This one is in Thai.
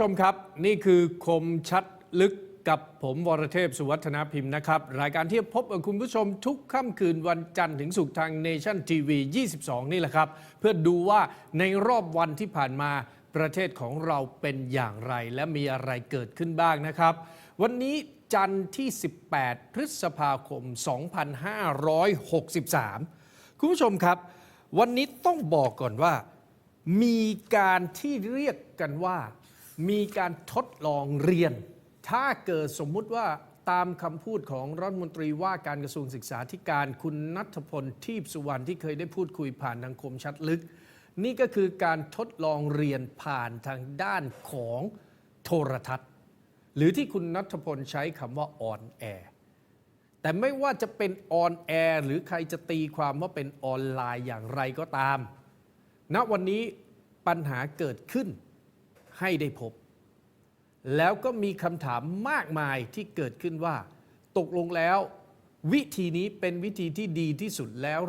ผู้ชมครับ นี่คือคมชัดลึกกับผมวรเทพสุวัฒนาพิมพ์นะครับ รายการที่พบกับคุณผู้ชมทุกค่ำคืนวันจันทร์ถึงศุกร์ทาง Nation TV 22 นี่แหละครับ เพื่อดูว่าในรอบวันที่ผ่านมาประเทศของเราเป็นอย่างไร และมีอะไรเกิดขึ้นบ้างนะครับ วันนี้จันทร์ที่ 18 พฤษภาคม 2563 คุณผู้ชมครับ วันนี้ต้องบอกก่อนว่า มีการที่เรียกกันว่า มีการทดลองเรียน ถ้าเกิดสมมุติว่าตามคำพูดของรัฐมนตรีว่าการกระทรวงศึกษาธิการคุณนัทพลทีพสุวรรณที่เคยได้พูดคุยผ่านทางคมชัดลึก นี่ก็คือการทดลองเรียนผ่านทางด้านของโทรทัศน์ หรือที่คุณนัทพลใช้คำว่าออนแอร์แต่ไม่ว่าจะเป็นออนแอร์หรือใครจะตีความว่าเป็นออนไลน์อย่างไรก็ตามณวันนี้ปัญหาเกิดขึ้น ให้ได้พบ แล้วก็มีคำถามมากมายที่เกิดขึ้นว่า ตกลงแล้ว วิธีนี้เป็นวิธีที่ดีที่สุดแล้ว